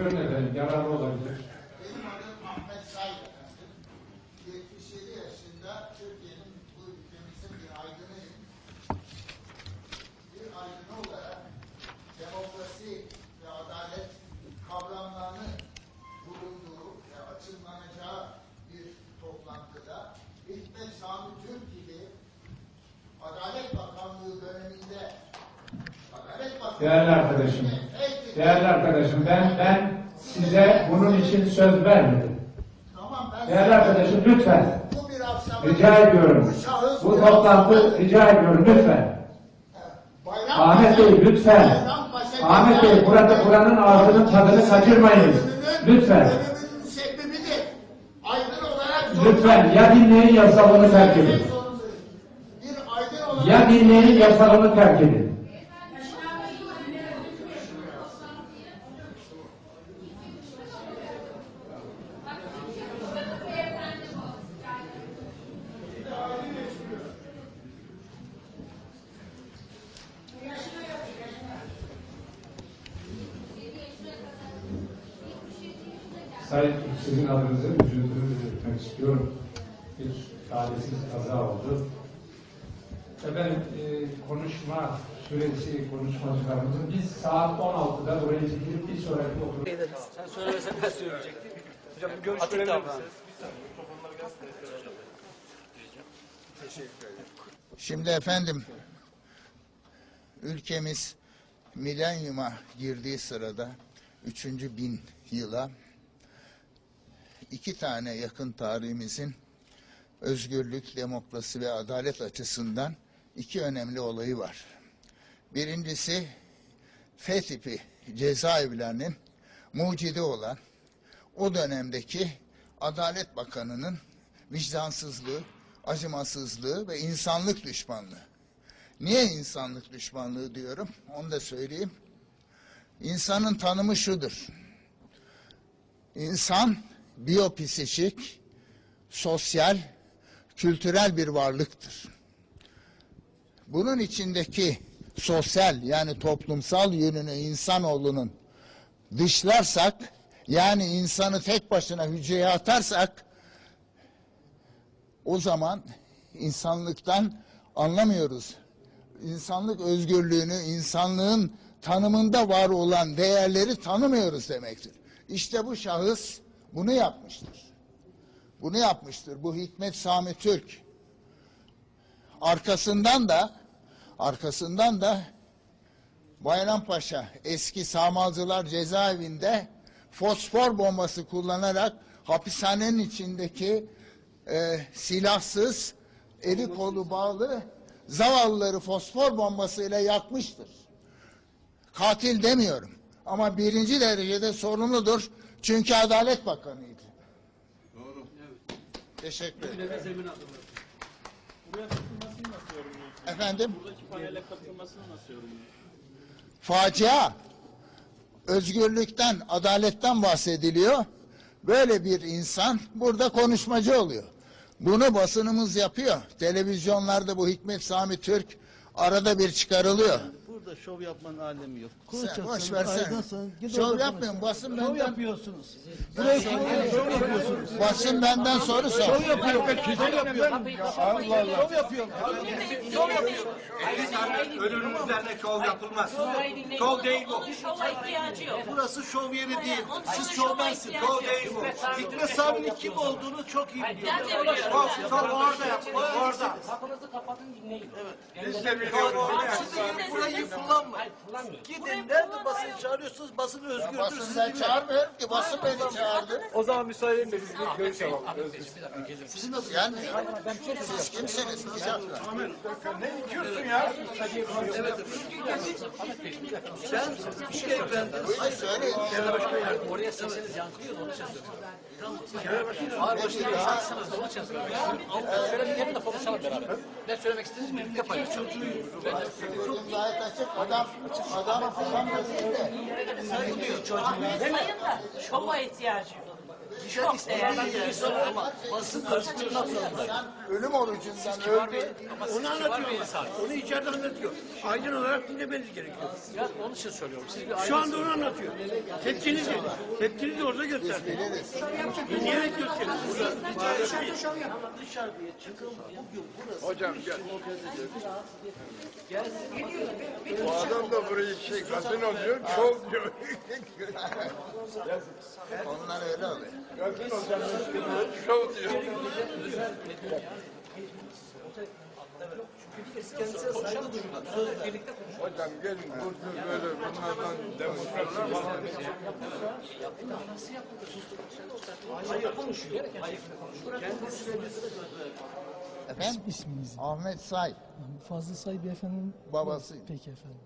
Buyurun efendim, yararlı olabilir. Benim adım Ahmet Said efendim. 77 yaşında Türkiye'nin bu ülkemizin bir aydınıyım. Bir aydını olarak demokrasi ve adalet kavramlarının bulunduğu ve açıklanacağı bir toplantıda Hikmet Sami Türk gibi Adalet Bakanlığı döneminde Adalet Bakanlığı Değerli arkadaşım, değerli arkadaşım ben ben size bunun için söz vermedim. Tamam ben Değerli arkadaşım lütfen. Rica ediyorum. Bu toplantı rica ediyorum lütfen. Bayram Ahmet Bey lütfen. Ahmet Bey burada Kur'an'ın ağzının tadını kaçırmayın. Lütfen. Lütfen ya dinleyin ya terk edin. Ya dinleyin ya terk edin. Sayın sizin adınızı üzüntünü belirtmek istiyorum. Bir talihsiz kaza oldu. Efendim e, konuşma süresi konuşmacılarımızın biz saat 16'da buraya çekilip bir sonraki oturum. Sen söylemesen ben söyleyecektim. Hocam bir görüş verebilir misiniz? Şimdi efendim ülkemiz milenyuma girdiği sırada üçüncü bin yıla iki tane yakın tarihimizin özgürlük, demokrasi ve adalet açısından iki önemli olayı var. Birincisi F tipi cezaevlerinin mucidi olan o dönemdeki Adalet Bakanı'nın vicdansızlığı, acımasızlığı ve insanlık düşmanlığı. Niye insanlık düşmanlığı diyorum? Onu da söyleyeyim. İnsanın tanımı şudur. İnsan biyopsişik, sosyal, kültürel bir varlıktır. Bunun içindeki sosyal yani toplumsal yönünü insanoğlunun dışlarsak yani insanı tek başına hücreye atarsak o zaman insanlıktan anlamıyoruz. İnsanlık özgürlüğünü, insanlığın tanımında var olan değerleri tanımıyoruz demektir. İşte bu şahıs bunu yapmıştır. Bunu yapmıştır. Bu Hikmet Sami Türk. Arkasından da arkasından da Bayrampaşa eski Samalcılar cezaevinde fosfor bombası kullanarak hapishanenin içindeki e, silahsız, eli kolu bağlı zavallıları fosfor bombasıyla yakmıştır. Katil demiyorum ama birinci derecede sorumludur çünkü Adalet Bakanı'ydı. Doğru. Teşekkür ederim. Zemin atılır. Buraya katılmasını nasıl yorumluyorsunuz? Efendim? Buradaki panele katılmasını nasıl yorumluyorsunuz? facia. Özgürlükten, adaletten bahsediliyor. Böyle bir insan burada konuşmacı oluyor. Bunu basınımız yapıyor. Televizyonlarda bu Hikmet Sami Türk arada bir çıkarılıyor. Burada şov yapmanın alemi yok. Sen boş versene. Şov yapmıyorum. Basın Şov benden, yapıyorsunuz. Buraya şov, yapıyorsunuz. basın benden soru sor. Şov yapıyor. Şov yapıyor. Allah Allah. Şov yapıyor. Şov yapıyor. Ölünün üzerine şov yapılmaz. Şov değil bu. Şova ihtiyacı yok. Burası şov yeri değil. Siz şovmensiniz. Şov değil bu. Hikmet Sami'nin kim olduğunu çok iyi Ben biliyorum. Şov, şov orada yapılır. Orada. Kapınızı kapatın dinleyin. Biz de biliyoruz. Siz burayı kullanmayın. Gidin nerede basın çağırıyorsunuz basın özgürdür. Basın Sizi ben dinler. çağırmıyorum ki. Basın beni çağırdı. O zaman müsaade edin de biz bir görüş alalım. Sizi nasıl Yani siz kimsiniz? Bir dakika. Ben şu evrende Buyurun söyleyin. Oraya sesiniz yankılıyor da onun için söylüyorum. Ağır başlı bir insansınız da onun için söylüyorum. Şöyle bir gelin de konuşalım beraber. Ne söylemek istediğinizi birlikte paylaşalım. Bugün gayet açık. Adam, adam, adam da değil de. Sayın da şova ihtiyacı yok. Dışarı istediği yerde ama basın açıklamak zorunda. Ölüm orucundan siz Onu anlatıyor insan. Onu içeride anlatıyor. Aydın olarak dinlemeniz gerekiyor. Ya onun için söylüyorum. Siz bir Şu anda onu anlatıyor. Tepkinizi, tepkinizi orada gösterdi. Dinleyerek maalesef Dışarıya çıkın bugün burası. Hocam gel. Bu adam da burayı şey gazino diyor, çok diyor. Onlar öyle oluyor. Şov diyor. Hocam gelin burada böyle bunlardan demonstrasyon falan. Efendim? İsminiz? Ahmet Say Fazıl Say Beyefendi'nin babası. Peki efendim.